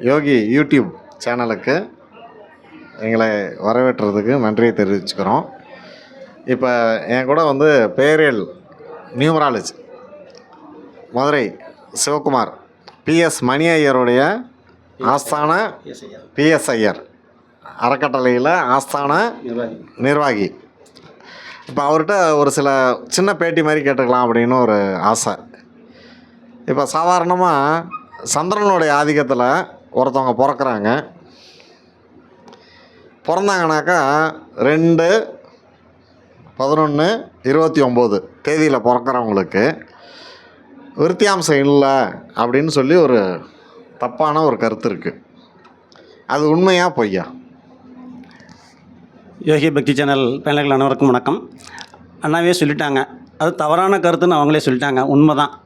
யோகி YouTube சேனலுக்கு எங்களை வரவேற்றதுக்கு நன்றியை தெரிவிச்சுக்கிறோம். இப்போ என் கூட வந்து பேரியல் நியூமராலஜி மதுரை சிவகுமார் பிஎஸ் மணி ஐயருடைய ஆஸ்தான பிஎஸ் ஐயர் அறக்கட்டளையில் ஆஸ்தான நிர்வாகி. இப்போ அவர்கிட்ட ஒரு சில சின்ன பேட்டி மாதிரி கேட்டுக்கலாம் அப்படின்னு ஒரு ஆசை. இப்போ சாதாரணமாக சந்திரனுடைய ஆதிக்கத்தில் ஒருத்தவங்க பிறக்கிறாங்க. பிறந்தாங்கனாக்கா ரெண்டு பதினொன்று இருபத்தி ஒம்பது தேதியில் பிறக்கிறவங்களுக்கு விருத்தியாம்சம் இல்லை அப்படின்னு சொல்லி ஒரு தப்பான ஒரு கருத்து இருக்குது அது உண்மையா பொய்யா? யோகி பக்தி சேனல் பயனர்கள் அனைவருக்கும் வணக்கம். அண்ணாவே சொல்லிட்டாங்க. அது தவறான கருத்துன்னு அவங்களே சொல்லிட்டாங்க. உண்மை தான்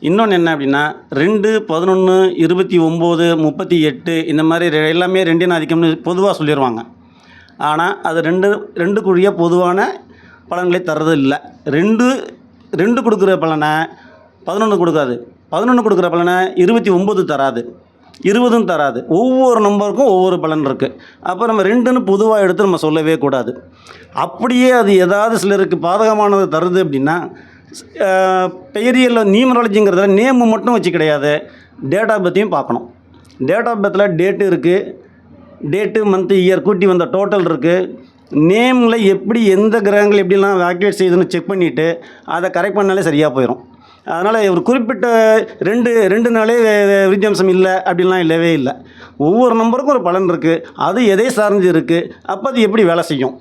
இன்னொன்று என்ன அப்படின்னா ரெண்டு பதினொன்று இருபத்தி ஒம்பது முப்பத்தி எட்டு இந்த மாதிரி ரெ- எல்லாமே ரெண்டின் ஆதிக்கம்னு பொதுவாக சொல்லிடுவாங்க ஆனால் அது ரெண்டு ரெண்டுக்குரிய பொதுவான பலன்களை தர்றது இல்லை. ரெண்டு ரெண்டு கொடுக்குற பலனை பதினொன்று கொடுக்காது. பதினொன்று கொடுக்குற பலனை இருபத்தி ஒம்பது தராது. இருபதும் தராது. ஒவ்வொரு நம்பருக்கும் ஒவ்வொரு பலன் இருக்குது அப்போ நம்ம ரெண்டுன்னு பொதுவாக எடுத்து நம்ம சொல்லவே கூடாது. அப்படியே அது ஏதாவது சிலருக்கு பாதகமானது தருது அப்படின்னா பெயரியல் நியூமராலஜிங்கிறதுல நேமு மட்டும் வச்சு கிடையாது. டேட் ஆஃப் பர்த்தையும் பார்க்கணும். டேட் ஆஃப் பர்த்தில் டேட்டு இருக்குது டேட்டு மந்த்து இயர் கூட்டி வந்த டோட்டல் இருக்குது நேமில் எப்படி எந்த கிரகங்கள் எப்படிலாம் ஆக்டிவேட் செய்யுதுன்னு செக் பண்ணிவிட்டு அதை கரெக்ட் பண்ணாலே சரியாக போயிடும் அதனால் ஒரு குறிப்பிட்ட ரெண்டு ரெண்டு நாளே வித்தியாசம் இல்லை அப்படின்லாம் இல்லவே இல்லை. ஒவ்வொரு நம்பருக்கும் ஒரு பலன் இருக்குது அது எதை சார்ந்து இருக்குது அப்போ அது எப்படி வேலை செய்யும்?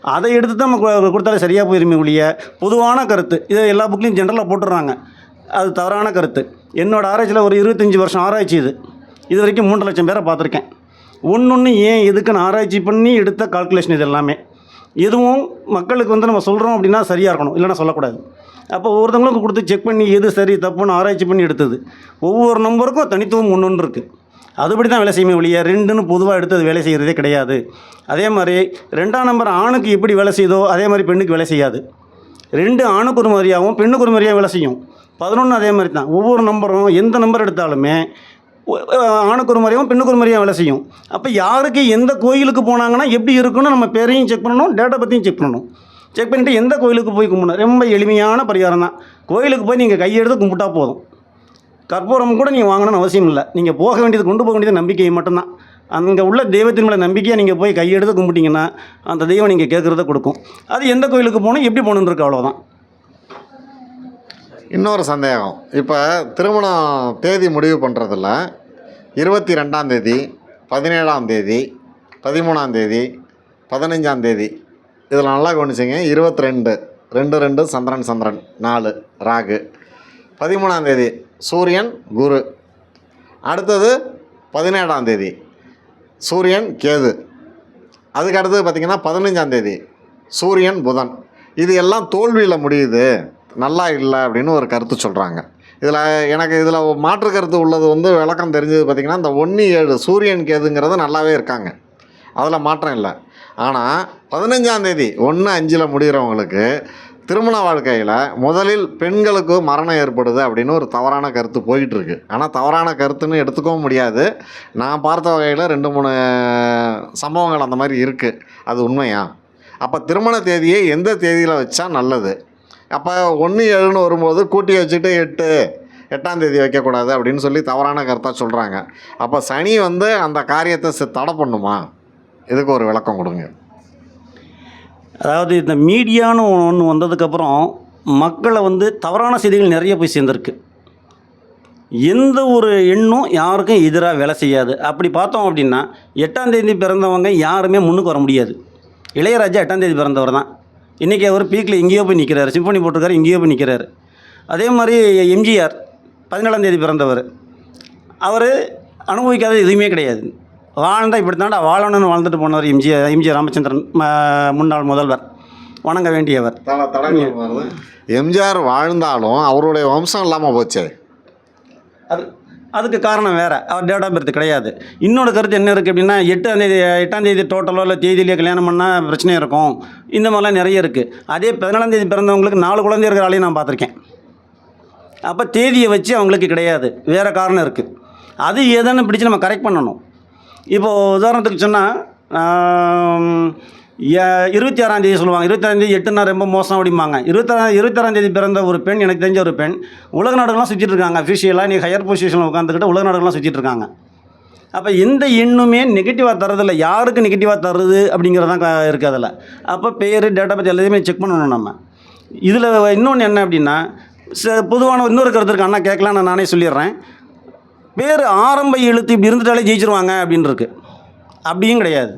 அதை எடுத்து தான் நம்ம கு- கொடுத்தாலே சரியாக போயிருமே ஒழிய பொதுவான கருத்து. இதை எல்லா புக்லேயும் ஜென்ரலாக போட்டுடுறாங்க. அது தவறான கருத்து. என்னோடய ஆராய்ச்சியில் ஒரு இருபத்தஞ்சி வருஷம் ஆராய்ச்சி இது. இது வரைக்கும் மூன்று லட்சம் பேரை பார்த்துருக்கேன். ஒன்று ஒன்று ஏன் எதுக்குன்னு ஆராய்ச்சி பண்ணி எடுத்த கால்குலேஷன் இது எல்லாமே. எதுவும் மக்களுக்கு வந்து நம்ம சொல்கிறோம் அப்படின்னா சரியாக இருக்கணும். இல்லைனா சொல்லக்கூடாது. அப்போ ஒவ்வொருத்தவங்களுக்கும் கொடுத்து செக் பண்ணி எது சரி தப்புன்னு ஆராய்ச்சி பண்ணி எடுத்தது. ஒவ்வொரு நம்பருக்கும் தனித்துவம் ஒன்று ஒன்று இருக்குது அதுபடி தான் வேலை செய்யுமே ஒழிய ரெண்டுன்னு பொதுவாக எடுத்து அது வேலை செய்கிறதே கிடையாது. அதே மாதிரி ரெண்டாம் நம்பர் ஆணுக்கு எப்படி வேலை செய்யுதோ அதே மாதிரி பெண்ணுக்கு வேலை செய்யாது. ரெண்டு ஆணுக்கு ஒரு மாதிரியாகவும் பெண்ணுக்கு ஒரு மாதிரியாக வேலை செய்யும். பதினொன்று அதே மாதிரி தான் ஒவ்வொரு நம்பரும் எந்த நம்பர் எடுத்தாலுமே ஆணுக்கு ஒரு மாதிரியாகவும் பெண்ணுக்கு ஒரு மாதிரியாக வேலை செய்யும். அப்போ யாருக்கு எந்த கோயிலுக்கு போனாங்கன்னா எப்படி இருக்குன்னு நம்ம பேரையும் செக் பண்ணணும் டேட்டா பற்றியும் செக் பண்ணணும். செக் பண்ணிவிட்டு எந்த கோயிலுக்கு போய் கும்பிடணும்? ரொம்ப எளிமையான பரிகாரம் தான் கோயிலுக்கு போய் நீங்கள் கையெடுத்து கும்பிட்டா போதும். கற்பூரம் கூட நீங்கள் வாங்கணும்னு அவசியம் இல்லை. நீங்கள் போக வேண்டியது கொண்டு போக வேண்டியது நம்பிக்கை மட்டும்தான். அங்கே உள்ள தெய்வத்தின் மேலே நம்பிக்கையாக நீங்கள் போய் கையெடுத்து கும்பிட்டீங்கன்னா அந்த தெய்வம் நீங்கள் கேட்குறத கொடுக்கும். அது எந்த கோயிலுக்கு போகணும் எப்படி போகணுன்னு இருக்கு அவ்வளோதான் இன்னொரு சந்தேகம். இப்போ திருமணம் தேதி முடிவு பண்ணுறதுல இருபத்தி ரெண்டாம் தேதி பதினேழாம் தேதி பதிமூணாம் தேதி பதினஞ்சாம் தேதி இதில் நல்லா கவனிச்சிங்க. இருபத்தி ரெண்டு ரெண்டு ரெண்டு சந்திரன் சந்திரன் நாலு ராகு. பதிமூணாம் தேதி சூரியன் குரு. அடுத்தது பதினேழாம் தேதி. சூரியன் கேது. அதுக்கு அடுத்தது பார்த்திங்கன்னா பதினஞ்சாம் தேதி. சூரியன் புதன். இது எல்லாம் தோல்வியில் முடியுது. நல்லா இல்லை அப்படின்னு ஒரு கருத்து சொல்கிறாங்க இதில் எனக்கு இதில் மாற்று கருத்து உள்ளது வந்து விளக்கம் தெரிஞ்சது பார்த்திங்கன்னா இந்த ஒன்று ஏழு சூரியன் கேதுங்கிறது நல்லாவே இருக்காங்க. அதில் மாற்றம் இல்லை. ஆனால் பதினஞ்சாம் தேதி ஒன்று அஞ்சில் முடிகிறவங்களுக்கு திருமண வாழ்க்கையில் முதலில் பெண்களுக்கு மரணம் ஏற்படுது அப்படின்னு ஒரு தவறான கருத்து போயிட்டுருக்கு. ஆனால் தவறான கருத்துன்னு எடுத்துக்கவும் முடியாது. நான் பார்த்த வகையில் ரெண்டு மூணு சம்பவங்கள் அந்த மாதிரி இருக்குது அது உண்மையா? அப்போ திருமண தேதியை எந்த தேதியில் வச்சா நல்லது? அப்போ ஒன்று ஏழுன்னு வரும்போது கூட்டி வச்சுட்டு எட்டு எட்டாம் தேதி வைக்கக்கூடாது அப்படின்னு சொல்லி தவறான கருத்தாக சொல்கிறாங்க அப்போ சனி வந்து அந்த காரியத்தை தடை பண்ணுமா? இதுக்கு ஒரு விளக்கம் கொடுங்க. அதாவது இந்த மீடியான்னு ஒன்று வந்ததுக்கப்புறம் மக்களை வந்து தவறான செய்திகள் நிறைய போய் சேர்ந்துருக்கு. எந்த ஒரு எண்ணும் யாருக்கும் எதிராக வேலை செய்யாது. அப்படி பார்த்தோம் அப்படின்னா எட்டாம் தேதி பிறந்தவங்க யாருமே முன்னுக்கு வர முடியாது. இளையராஜா எட்டாம் தேதி பிறந்தவர் தான். இன்றைக்கி அவர் பீக்கில் எங்கேயோ போய் நிற்கிறாரு சிம்பனி போட்டிருக்காரு எங்கேயோ போய் நிற்கிறாரு அதே மாதிரி எம்ஜிஆர் பதினேழாம் தேதி பிறந்தவர். அவர் அனுபவிக்காத எதுவுமே கிடையாது. வாழ்ந்தால் இப்படி தாண்டா வாழணும்னு வாழ்ந்துட்டு போனவர் எம்ஜிஆர் எம்ஜி ராமச்சந்திரன் முன்னாள் முதல்வர். வணங்க வேண்டியவர். எம்ஜிஆர் வாழ்ந்தாலும் அவருடைய வம்சம் இல்லாமல் போச்சே. அது அதுக்கு காரணம் வேறு. அவர் டேட் ஆஃப் பர்த் கிடையாது. இன்னொரு கருத்து என்ன இருக்குது அப்படின்னா எட்டாம் தேதி எட்டாம் தேதி டோட்டலோ இல்லை தேதியிலேயே கல்யாணம் பண்ணால் பிரச்சனை இருக்கும். இந்த மாதிரிலாம் நிறைய இருக்குது அதே பதினாலாம் தேதி பிறந்தவங்களுக்கு நாலு குழந்தை இருக்கிற ஆளையும் நான் பார்த்துருக்கேன். அப்போ தேதியை வச்சு அவங்களுக்கு கிடையாது. வேறு காரணம் இருக்குது அது எதுன்னு பிடிச்சு நம்ம கரெக்ட் பண்ணணும். இப்போது உதாரணத்துக்கு சொன்னால் இருபத்தி ஆறாந்தேதி சொல்லுவாங்க. இருபத்தாந்தேதி எட்டுனா ரொம்ப மோசம் அப்படிம்பாங்க. இருபத்தாறு இருபத்தாறாந்தேதி பிறந்த ஒரு பெண் எனக்கு தெரிஞ்ச ஒரு பெண் உலக நாடுகள்லாம் சுற்றிட்டு இருக்காங்க. அஃபிஷியலாக நீ ஹையர் பொசிஷனில் உட்காந்துக்கிட்டு உலக நாடுகள்லாம் சுற்றிட்டு இருக்காங்க. அப்போ எந்த எண்ணுமே நெகட்டிவாக தரதில்ல யாருக்கு நெகட்டிவாக தருது அப்படிங்கிறது தான் இருக்குது அதில். அப்போ பேர் டேட்டா பற்றி எல்லாத்தையுமே செக் பண்ணணும் நம்ம. இதில் இன்னொன்று என்ன அப்படின்னா ச பொதுவான இன்னொரு கருத்து இருக்கு. அண்ணா கேட்கலாம் நான் நானே சொல்லிடுறேன். பேர் ஆரம்ப எழுத்து இப்படி இருந்துட்டாலே ஜெயிச்சிருவாங்க அப்படின்னு இருக்கு அப்படியும் கிடையாது.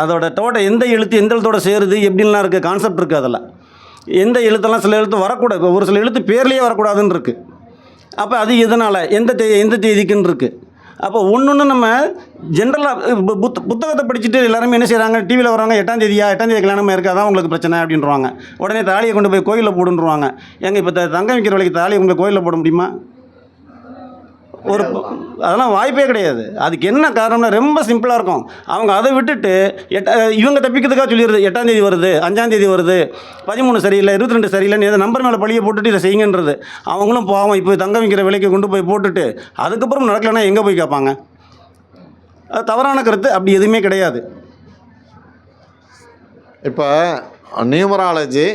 அதோட தோட எந்த எழுத்து எந்த எழுத்தோட சேருது எப்படின்லாம் இருக்குது கான்செப்ட் இருக்குது அதில் எந்த எழுத்தெல்லாம் சில எழுத்து வரக்கூடாது ஒரு சில எழுத்து பேர்லேயே வரக்கூடாதுன்னு இருக்குது அப்போ அது எதனால்? எந்த தே எந்த தேதிக்குன்னு இருக்குது அப்போ ஒன்று ஒன்று நம்ம ஜென்ரலாக புத்த புத்தகத்தை படிச்சுட்டு எல்லாருமே என்ன செய்கிறாங்க டிவியில் வராங்க எட்டாம் தேதியா எட்டாம் தேதி கல்யாணமாக இருக்குது அதான் உங்களுக்கு பிரச்சனை அப்படின்றவாங்க. உடனே தாலியை கொண்டு போய் கோயிலில் போடுன்றவாங்க. ஏங்க இப்போ த- தங்க விற்கிற விலைக்கு தாலியை கொண்டு போய் கோயிலில் போட முடியுமா? ஒரு அதெல்லாம் வாய்ப்பே கிடையாது. அதுக்கு என்ன காரணம்னா ரொம்ப சிம்பிளாக இருக்கும். அவங்க அதை விட்டுட்டு எட்ட இவங்க தப்பிக்கிறதுக்காக சொல்லிடுறது எட்டாம் தேதி வருது அஞ்சாம் தேதி வருது பதிமூணு சரியில்லை இருபத்தி ரெண்டு சரியில்லைன்னு எதை நம்பர் மேலே பழியை போட்டுட்டு இதை செய்யுங்கன்றது. அவங்களும் பாவம் இப்போ தங்கம் விற்கிற விலைக்கு கொண்டு போய் போட்டுட்டு அதுக்கப்புறம் நடக்கலைன்னா எங்கே போய் கேட்பாங்க? அது தவறான கருத்து அப்படி எதுவுமே கிடையாது. இப்போ நியூமராலஜி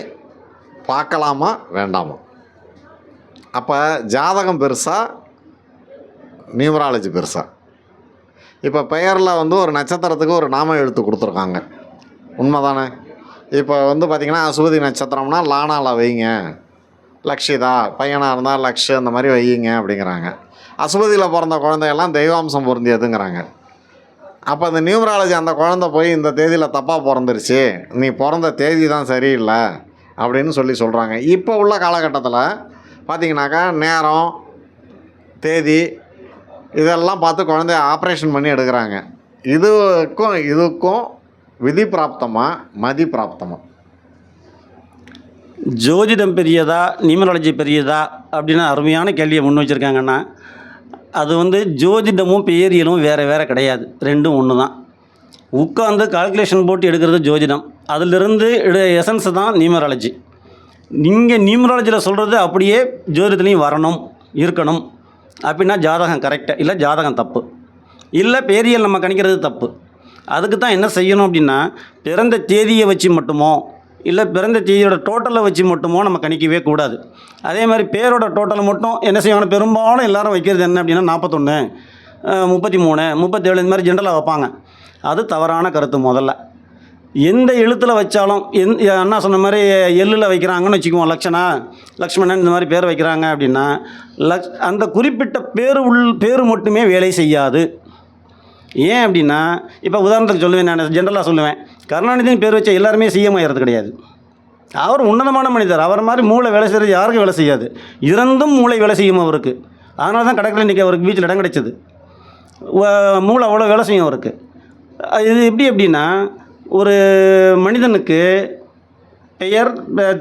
பார்க்கலாமா வேண்டாமா? அப்போ ஜாதகம் பெருசா நியூமராலஜி பெருசாக இப்போ பெயரில் வந்து ஒரு நட்சத்திரத்துக்கு ஒரு நாம எழுத்து கொடுத்துருக்காங்க. உண்மைதானே? இப்போ வந்து பார்த்திங்கன்னா அசுவதி நட்சத்திரம்னா லானாவில் வைங்க. லக்ஷிதா பையனாக இருந்தால் லக்ஷ் அந்த மாதிரி வையுங்க அப்படிங்கிறாங்க. அசுபதியில் பிறந்த குழந்தையெல்லாம் தெய்வாம்சம் பொருந்தியதுங்கிறாங்க. அப்போ அந்த நியூமராலஜி அந்த குழந்தை போய் இந்த தேதியில் தப்பாக பிறந்துருச்சு. நீ பிறந்த தேதி தான் சரியில்லை அப்படின்னு சொல்லி சொல்கிறாங்க இப்போ உள்ள காலகட்டத்தில் பார்த்தீங்கன்னாக்கா நேரம் தேதி இதெல்லாம் பார்த்து குழந்தைய ஆப்ரேஷன் பண்ணி எடுக்கிறாங்க. இதுக்கும் இதுக்கும் விதி பிராப்தமாக மதி பிராப்தமாக ஜோதிடம் பெரியதா? நியூமராலஜி பெரியதா? அப்படின்னு அருமையான கேள்வியை முன் வச்சுருக்காங்கன்னா அது வந்து ஜோதிடமும் பேரியலும் வேறு வேறு கிடையாது. ரெண்டும் ஒன்று தான் உட்காந்து கால்குலேஷன் போட்டு எடுக்கிறது ஜோதிடம். அதிலிருந்து எசன்ஸ் தான் நியூமராலஜி. நீங்கள் நியூமராலஜியில் சொல்கிறது அப்படியே ஜோதிடத்துலேயும் வரணும் இருக்கணும். அப்படின்னா ஜாதகம் கரெக்டாக இல்லை ஜாதகம் தப்பு. இல்லை பேரியல் நம்ம கணிக்கிறது தப்பு. அதுக்கு தான் என்ன செய்யணும் அப்படின்னா பிறந்த தேதியை வச்சு மட்டுமோ இல்லை பிறந்த தேதியோட டோட்டலை வச்சு மட்டுமோ நம்ம கணிக்கவே கூடாது. அதே மாதிரி பேரோட டோட்டலை மட்டும் என்ன செய்யணும் பெரும்பாலும் எல்லோரும் வைக்கிறது என்ன அப்படின்னா நாற்பத்தொன்று முப்பத்தி மூணு முப்பத்தேழு இந்த மாதிரி ஜென்ரலாக வைப்பாங்க. அது தவறான கருத்து முதல்ல. எந்த எழுத்தில் வச்சாலும் எந் அண்ணா சொன்ன மாதிரி எள்ளில் வைக்கிறாங்கன்னு வச்சுக்குவோம் லக்ஷனா. லக்ஷ்மணன் இந்த மாதிரி பேர் வைக்கிறாங்க அப்படின்னா லக்ஷ் அந்த குறிப்பிட்ட பேர் உள் பேர் மட்டுமே வேலை செய்யாது. ஏன் அப்படின்னா இப்போ உதாரணத்துக்கு சொல்லுவேன் நான் ஜென்ரலாக சொல்லுவேன். கருணாநிதினு பேர் வச்ச எல்லாருமே சிஎம் ஆகிறது கிடையாது. அவர் உன்னதமான மனிதர். அவர் மாதிரி மூளை வேலை செய்கிறது யாருக்கும் வேலை செய்யாது. இறந்தும் மூளை வேலை செய்யும் அவருக்கு. அதனால தான் கடற்கரை இன்றைக்கி அவருக்கு பீச்சில் இடம் கிடைச்சது. மூளை அவ்வளோ வேலை செய்யும் அவருக்கு. இது எப்படி அப்படின்னா ஒரு மனிதனுக்கு பெயர்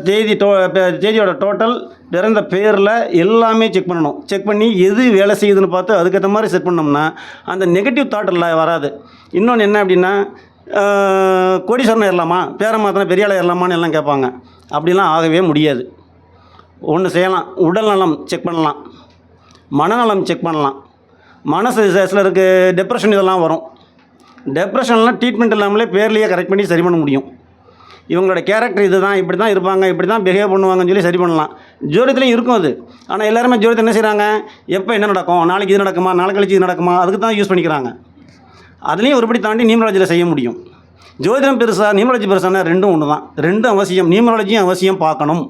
தேதி டோ தேதியோட டோட்டல் பிறந்த பேரில் எல்லாமே செக் பண்ணணும். செக் பண்ணி எது வேலை செய்யுதுன்னு பார்த்து அதுக்கேற்ற மாதிரி செட் பண்ணோம்னா அந்த நெகட்டிவ் தாட் இல்லை வராது. இன்னொன்று என்ன அப்படின்னா ஆஹ், கோடீஸ்வரன் ஏறலாமா? பேரை மாத்திரம் பெரிய ஆளை ஏறலாமான்னு எல்லாம் கேட்பாங்க. அப்படிலாம் ஆகவே முடியாது. ஒன்று செய்யலாம். உடல் நலம் செக் பண்ணலாம். மனநலம் செக் பண்ணலாம். மனசு சிலருக்கு டெப்ரெஷன் இதெல்லாம் வரும். டெப்ரெஷன்லாம் ட்ரீட்மெண்ட் இல்லாமலே பேர்லேயே கரெக்ட் பண்ணி சரி பண்ண முடியும். இவங்களோட கேரக்டர் இது தான் இப்படி தான் இருப்பாங்க இப்படி தான் பிஹேவ் பண்ணுவாங்கன்னு சொல்லி சரி பண்ணலாம். ஜோதியத்துலேயும் இருக்கும் அது. ஆனால் எல்லாருமே ஜோதிடத்தை என்ன செய்கிறாங்க எப்போ என்ன நடக்கும்? நாளைக்கு இது நடக்குமா? நாளை கழிச்சு இது நடக்குமா? அதுக்கு தான் யூஸ் பண்ணிக்கிறாங்க. அதுலேயும் ஒருபடி தாண்டி நியூமராலஜியில் செய்ய முடியும். ஜோதிடம் பெருசாக நியூமராலஜி பெருசானா ரெண்டும் ஒன்று தான் ரெண்டும் அவசியம் நியூமராலஜியும் அவசியம் பார்க்கணும்.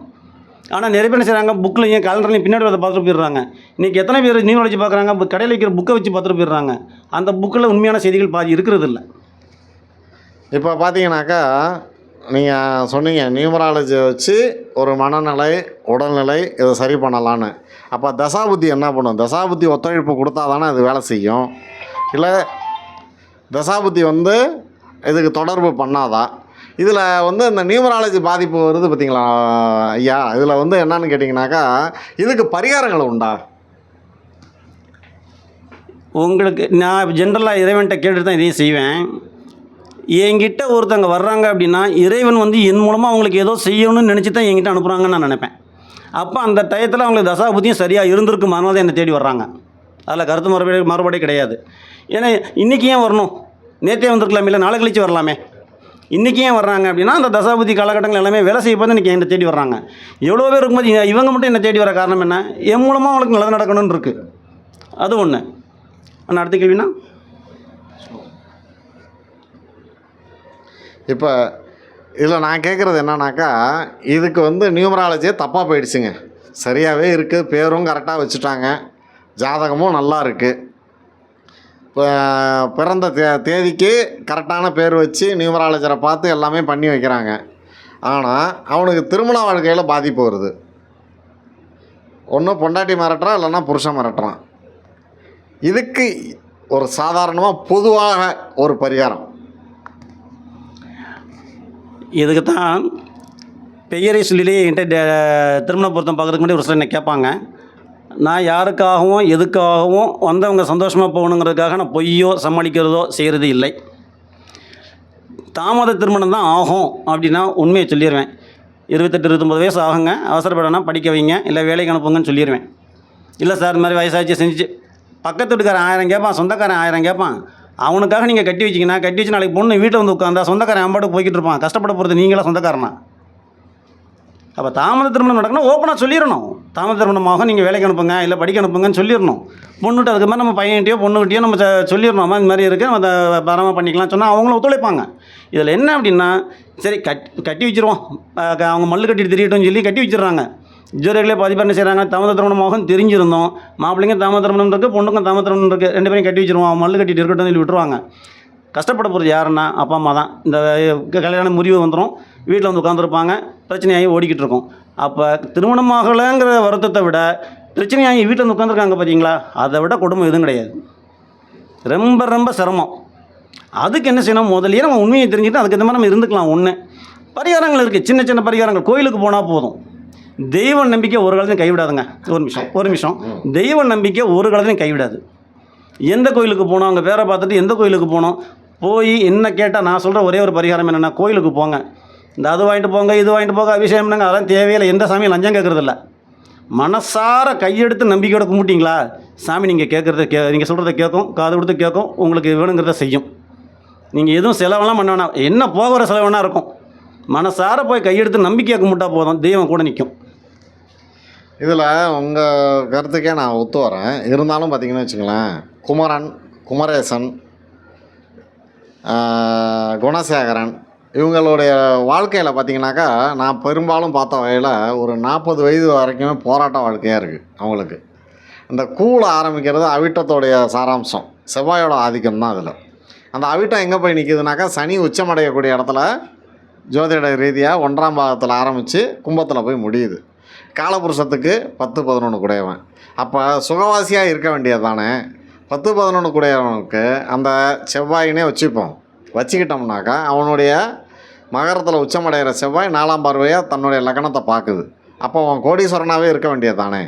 ஆனால் நிறைய பேர் செய்கிறாங்க புக்லையும் கேலண்டர்லையும் பின்னாடி அதை பார்த்துட்டு போயிடுறாங்க. இன்றைக்கி எத்தனை பேர் நியூ நியூமராலஜி பார்க்குறாங்க இப்போ கடையில் வைக்கிற புக்கை வச்சு பார்த்துட்டு போயிடுறாங்க. அந்த புக்கில் உண்மையான செய்திகள் பாதி இருக்கிறது இல்லை இப்போ பார்த்தீங்கன்னாக்கா நீங்கள் சொன்னீங்க நியூமராலஜியை வச்சு ஒரு மனநிலை உடல்நிலை இதை சரி பண்ணலான்னு அப்போ தசாபுத்தி என்ன பண்ணும்? தசாபுத்தி ஒத்துழைப்பு கொடுத்தா தானே அது வேலை செய்யும். இல்லை தசாபுத்தி வந்து இதுக்கு தொடர்பு பண்ணாதான் இதில் வந்து இந்த நியூமராலஜி பாதிப்பு வருது பார்த்தீங்களா ஐயா? இதில் வந்து என்னன்னு கேட்டிங்கனாக்கா இதுக்கு பரிகாரங்கள் உண்டா? உங்களுக்கு நான் ஜென்ரலாக இறைவன்கிட்ட கேட்டுட்டு தான் இதையும் செய்வேன். என்கிட்ட ஒருத்தங்க வர்றாங்க அப்படின்னா இறைவன் வந்து என் மூலமாக அவங்களுக்கு ஏதோ செய்யணும்னு நினச்சி தான் என்கிட்ட அனுப்புகிறாங்கன்னு நான் நினைப்பேன். அப்போ அந்த டயத்தில் அவங்களுக்கு தசாபுத்தியும் சரியாக இருந்திருக்கும் அதனால தான் என்னை தேடி வர்றாங்க. அதில் கருத்து மறுபடி மறுபடியும் கிடையாது. ஏன்னா இன்றைக்கி ஏன் வரணும்? நேற்றே வந்திருக்கலாமே இல்லை நாளை கழிச்சு வரலாமே? இன்றைக்கி ஏன் வர்றாங்க அப்படின்னா அந்த தசாபதி காலகட்டங்கள் எல்லாமே வேலை செய்ய போது இன்றைக்கி என்னை தேடி வர்றாங்க. எவ்வளோ பேர் இருக்கும்போது இவங்க மட்டும் என்னை தேடி வர காரணம் என்ன? என் மூலமாக அவங்களுக்கு நல்லது நடக்கணும்னு இருக்குது அது ஒன்று அண்ணா அடுத்த கேள்வினா இப்போ இதில் நான் கேட்குறது என்னன்னாக்கா இதுக்கு வந்து நியூமராலஜியே தப்பாக போயிடுச்சுங்க. சரியாகவே இருக்குது பேரும் கரெக்டாக வச்சுட்டாங்க. ஜாதகமும் நல்லா இருக்குது பிறந்த தே தேதிக்கு கரெக்டான பேர் வச்சு நியூமராலஜரை பார்த்து எல்லாமே பண்ணி வைக்கிறாங்க. ஆனால் அவனுக்கு திருமண வாழ்க்கையில் பாதிப்பு வருது. ஒன்று பொண்டாட்டி மிரட்டுறான் இல்லைன்னா புருஷன் மிரட்டுறான். இதுக்கு ஒரு சாதாரணமாக பொதுவாக ஒரு பரிகாரம். இதுக்கு தான் பெயரை சொல்லி என்கிட்ட டே- திருமண பொருத்தம் பார்க்குறதுக்கு முன்னாடி ஒரு சில என்ன கேட்பாங்க. நான் யாருக்காகவும் எதுக்காகவும் வந்தவங்க சந்தோஷமாக போகணுங்கிறதுக்காக நான் பொய்யோ சமாளிக்கிறதோ செய்கிறது இல்லை. தாமத திருமணம் தான் ஆகும் அப்படின்னா உண்மையை சொல்லிடுவேன் இருபத்தெட்டு இருபத்தொம்பது வயசு ஆகுங்க. அவசரப்படனா படிக்க வைங்க. இல்லை வேலைக்கு அனுப்புங்கன்னு சொல்லிடுவேன் இல்லை சார் இந்த மாதிரி வயசாச்சு செஞ்சு பக்கத்து வீட்டுக்காரன் ஆயிரம் கேட்பான் சொந்தக்காரன் ஆயிரம் கேட்பான். அவனுக்காக நீங்கள் கட்டி வச்சிங்கன்னா கட்டி வச்சு நாளைக்கு பொண்ணு வீட்டில் வந்து உட்காந்தா சொந்தக்காரன் அம்பாட்டுக்கு போய்கிட்டு இருப்பான். கஷ்டப்பட போகிறது நீங்களா சொந்தக்காரனா? அப்போ தாமத திருமணம் நடக்கணும் ஓப்பனாக சொல்லிடணும். தாமத திருமணமாக நீங்கள் வேலைக்கு அனுப்புங்க இல்லை படிக்க அனுப்புங்கன்னு சொல்லிடணும். பொண்ணுகிட்ட அதுக்கு மாதிரி நம்ம பையன்கிட்டயோ பொண்ணுகிட்டயோ நம்ம சொல்லிடணும். அம்மா இந்த மாதிரி இருக்குது நம்ம அதை பரமாக பண்ணிக்கலாம் சொன்னால் அவங்களும் ஒத்துழைப்பாங்க. இதில் என்ன அப்படின்னா சரி கட் கட்டி வச்சிருவோம். க- அவங்க மல்லு கட்டிட்டு தெரியட்டும் சொல்லி கட்டி வச்சிடுறாங்க. ஜோதிகளே பாதி பேர் என்ன செய்கிறாங்க தாமத திருமணமாகவும் தெரிஞ்சிருந்தோம். மாப்பிள்ளைங்க தாமத திருமணம் இருக்குது பொண்ணுக்கும் தாமத திருமணம் இருக்குது ரெண்டு பேரும் கட்டி வச்சிருவோம். அவன் மல்லு கட்டிட்டு இருக்கட்டும் சொல்லி விட்டுருவாங்க. கஷ்டப்பட போகிறது யாருன்னா அப்பா அம்மா தான். இந்த க- கல்யாண முறிவு வந்துடும் வீட்டில் வந்து உட்காந்துருப்பாங்க பிரச்சனையாகி ஓடிக்கிட்டு இருக்கும். அப்போ திருமணமாகலைங்கிற வருத்தத்தை விட பிரச்சனையாகி வீட்டில் வந்து உட்காந்துருக்காங்க பார்த்தீங்களா அதை விட குடும்பம் எதுவும் கிடையாது. ரொம்ப ரொம்ப சிரமம். அதுக்கு என்ன செய்யணும்? முதல்லயே நம்ம உண்மையை தெரிஞ்சுட்டு அதுக்கு இந்த மாதிரி நம்ம இருந்துக்கலாம். ஒன்று பரிகாரங்கள் இருக்குது சின்ன சின்ன பரிகாரங்கள். கோயிலுக்கு போனால் போதும். தெய்வ நம்பிக்கை ஒரு காலத்தையும் கைவிடாதுங்க. ஒரு நிமிஷம் ஒரு நிமிஷம். தெய்வ நம்பிக்கை ஒரு காலத்தையும் கைவிடாது. எந்த கோயிலுக்கு போனோம்? அங்கே பேரை பார்த்துட்டு எந்த கோயிலுக்கு போனோம்? போய் என்ன கேட்டால் நான் சொல்கிற ஒரே ஒரு பரிகாரம் என்னென்னா கோயிலுக்கு போங்க. இந்த அது வாங்கிட்டு போங்க இது வாங்கிட்டு போங்க அபிஷேகம் பண்ணுங்க. அதெல்லாம் தேவையில்லை. எந்த சாமியும் லஞ்சம் கேட்குறதில்ல. மனசார கையெடுத்து நம்பிக்கையோட கும்பிட்டீங்களா? சாமி நீங்கள் கேட்குறத கே நீங்கள் சொல்கிறத கேட்கும் காது கொடுத்து கேட்கும் உங்களுக்கு வேணுங்கிறத செய்யும். நீங்கள் எதுவும் செலவெல்லாம் பண்ண வேணாம். என்ன போகிற செலவுனா இருக்கும். மனசார போய் கையெடுத்து நம்பிக்கையை கும்பிட்டா போதும். தெய்வம் கூட நிற்கும் இதில் உங்கள் கருத்துக்கே நான் ஒத்து வரேன். இருந்தாலும் பார்த்தீங்கன்னு வச்சுங்களேன் குமரன் குமரேசன் குணசேகரன் இவங்களுடைய வாழ்க்கையில் பார்த்தீங்கன்னாக்கா நான் பெரும்பாலும் பார்த்த வகையில் ஒரு நாற்பது வயது வரைக்குமே போராட்ட வாழ்க்கையாக இருக்குது அவங்களுக்கு. இந்த கூழ ஆரம்பிக்கிறது அவிட்டத்தோடைய சாராம்சம். செவ்வாயோட ஆதிக்கம் தான் அதில். அந்த அவிட்டம் எங்கே போய் நிற்கிதுனாக்கா சனி உச்சமடையக்கூடிய இடத்துல ஜோதிட ரீதியாக ஒன்றாம் பாகத்தில் ஆரம்பித்து கும்பத்தில் போய் முடியுது. காலபுருஷத்துக்கு பத்து பதினொன்று கூடையவன். அப்போ சுகவாசியாக இருக்க வேண்டியது தானே. பத்து பதினொன்று கூடையவனுக்கு அந்த செவ்வாயினே வச்சுப்போம். வச்சுக்கிட்டோம்னாக்கா அவனுடைய மகரத்தில் உச்சமடைகிற செவ்வாய் நாலாம் பார்வையாக தன்னுடைய லக்னத்தை பார்க்குது. அப்போ அவன் கோடீஸ்வரனாகவே இருக்க வேண்டியது தானே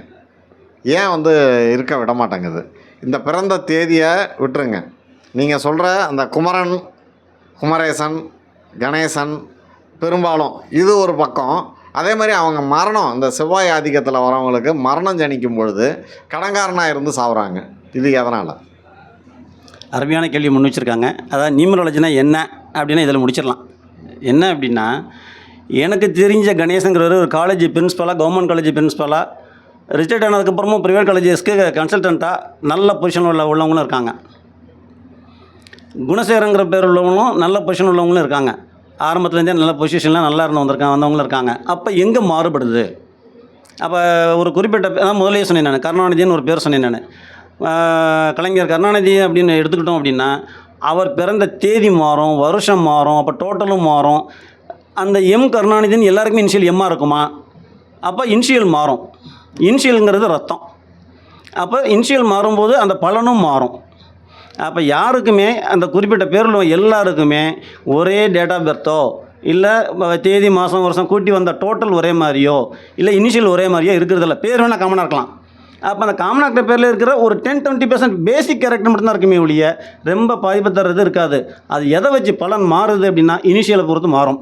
ஏன் வந்து இருக்க விட மாட்டேங்குது இந்த பிறந்த தேதியை விட்டுருங்க. நீங்கள் சொல்கிற அந்த குமரன் குமரேசன் கணேசன் பெரும்பாலும் இது ஒரு பக்கம். அதே மாதிரி அவங்க மரணம் இந்த செவ்வாய் ஆதிக்கத்தில் வரவங்களுக்கு மரணம் ஜனிக்கும் பொழுது கடங்காரனாக இருந்து சாவுறாங்க. இது எதனால்? அருமையான கேள்வி முன் வச்சுருக்காங்க. அதாவது நியூமராலஜினா என்ன அப்படின்னா இதில் முடிச்சிடலாம். என்ன அப்படின்னா எனக்கு தெரிஞ்ச கணேசங்கிறவர் ஒரு காலேஜ் பிரின்ஸ்பலாக கவர்மெண்ட் காலேஜ் பிரின்ஸ்பலாக ரிட்டையர்ட் ஆனதுக்கப்புறமும் ப்ரைவேட் காலேஜஸ்க்கு கன்சல்டண்ட்டாக நல்ல பொசிஷன் உள்ள உள்ளவங்களும் இருக்காங்க. குணசேகரங்கிற பேர் உள்ளவங்களும் நல்ல பொசிஷன் உள்ளவங்களும் இருக்காங்க. ஆரம்பத்துலேருந்தே நல்ல பொசிஷனில் நல்லா இருந்து வந்திருக்காங்க வந்தவங்களும் இருக்காங்க. அப்போ எங்கே மாறுபடுது? அப்போ ஒரு குறிப்பிட்ட பே- முதலே சொன்னேன் நான் கருணாநிதினு ஒரு பேர் சொன்னேன் நான். கலைஞர் கருணாநிதி அப்படின்னு எடுத்துக்கிட்டோம் அப்படின்னா அவர் பிறந்த தேதி மாறும் வருஷம் மாறும் அப்போ டோட்டலும் மாறும். அந்த எம் கருணாநிதின்னு எல்லாருக்குமே இன்ஷியல் எம்மாக இருக்குமா? அப்போ இன்ஷியல் மாறும். இன்ஷியலுங்கிறது ரத்தம். அப்போ இனிஷியல் மாறும்போது அந்த பலனும் மாறும். அப்போ யாருக்குமே அந்த குறிப்பிட்ட பேரில் எல்லாருக்குமே ஒரே டேட் ஆஃப் பர்த்தோ இல்லை தேதி மாதம் வருஷம் கூட்டி வந்த டோட்டல் ஒரே மாதிரியோ இல்லை இனிஷியல் ஒரே மாதிரியோ இருக்கிறதில்ல. பேர் வேணால் காமனாக இருக்கலாம். அப்போ அந்த காமன் ஆக்டர் பேரில் இருக்கிற ஒரு ten twenty percent basic character மட்டும்தான் இருக்குமே ஒழிய ரொம்ப பாதிப்பு தர்றது இருக்காது. அது எதை வச்சு பலன் மாறுது அப்படின்னா இனிஷியலை பொறுத்து மாறும்.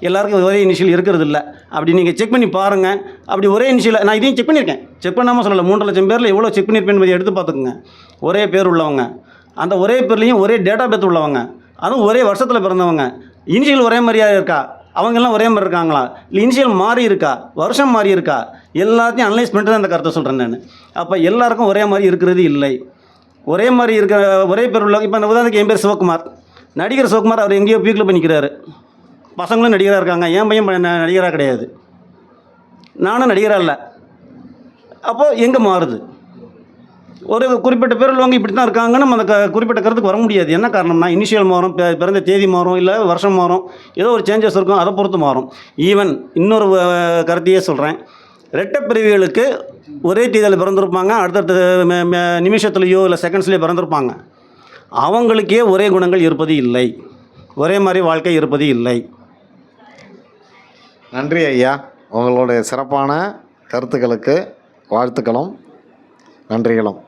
எல்லாருக்கும் ஒரே இனிஷியல் இருக்கிறது இல்லை. அப்படி நீங்கள் செக் பண்ணி பாருங்கள் அப்படி ஒரே இனிஷியல் நான் இதையும் செக் பண்ணியிருக்கேன். செக் பண்ணாமல் சொல்லலை மூன்று லட்சம் பேரில் எவ்வளோ செக் பண்ணியிருப்பேன் எடுத்து பார்த்துக்குங்க. ஒரே பேர் உள்ளவங்க. அந்த ஒரே பேர்லேயும் ஒரே டேட்டா பேத் உள்ளவங்க. அதுவும் ஒரே வருஷத்தில் பிறந்தவங்க. இனிஷியல் ஒரே மாதிரியா இருக்கா? அவங்கெல்லாம் ஒரே மாதிரி இருக்காங்களா? இல்லை இனிஷியல் மாறி இருக்கா? வருஷம் மாறி இருக்கா? எல்லாத்தையும் அனலைஸ் பண்ணிட்டு தான் அந்த கருத்தை சொல்கிறேன் நான். அப்போ எல்லாருக்கும் ஒரே மாதிரி இருக்கிறது இல்லை. ஒரே மாதிரி இருக்கிற ஒரே பேர் உள்ள இப்போ உதாரணத்துக்கு என் பேர் சிவகுமார். நடிகர் சிவகுமார் அவர் எங்கேயோ பீக்கில் போய் நிற்கிறாரு பசங்களும் நடிகராக இருக்காங்க. என் பையன் நடிகராக கிடையாது. நானும் நடிகராக இல்லை. அப்போது எங்கே மாறுது? ஒரு குறிப்பிட்ட பேர் உள்ளவங்க இப்படி தான் இருக்காங்கன்னு நம்ம அந்த குறிப்பிட்ட கருத்துக்கு வர முடியாது. என்ன காரணம்னா இனிஷியல் மாறும் பிறந்த தேதி மாறும் இல்லை வருஷம் மாறும் ஏதோ ஒரு சேஞ்சஸ் இருக்கும் அதை பொறுத்து மாறும். ஈவன் இன்னொரு கருத்தையே சொல்கிறேன் ரெட்டப்பிரிவுகளுக்கு ஒரே தேதியில் பிறந்திருப்பாங்க அடுத்தடுத்த நிமிஷத்துலேயோ இல்லை செகண்ட்ஸ்லேயோ பிறந்திருப்பாங்க. அவங்களுக்கே ஒரே குணங்கள் இருப்பது இல்லை. ஒரே மாதிரி வாழ்க்கை இருப்பது இல்லை. நன்றி ஐயா. உங்களுடைய சிறப்பான கருத்துக்களுக்கு வாழ்த்துக்களும் நன்றிகளும்.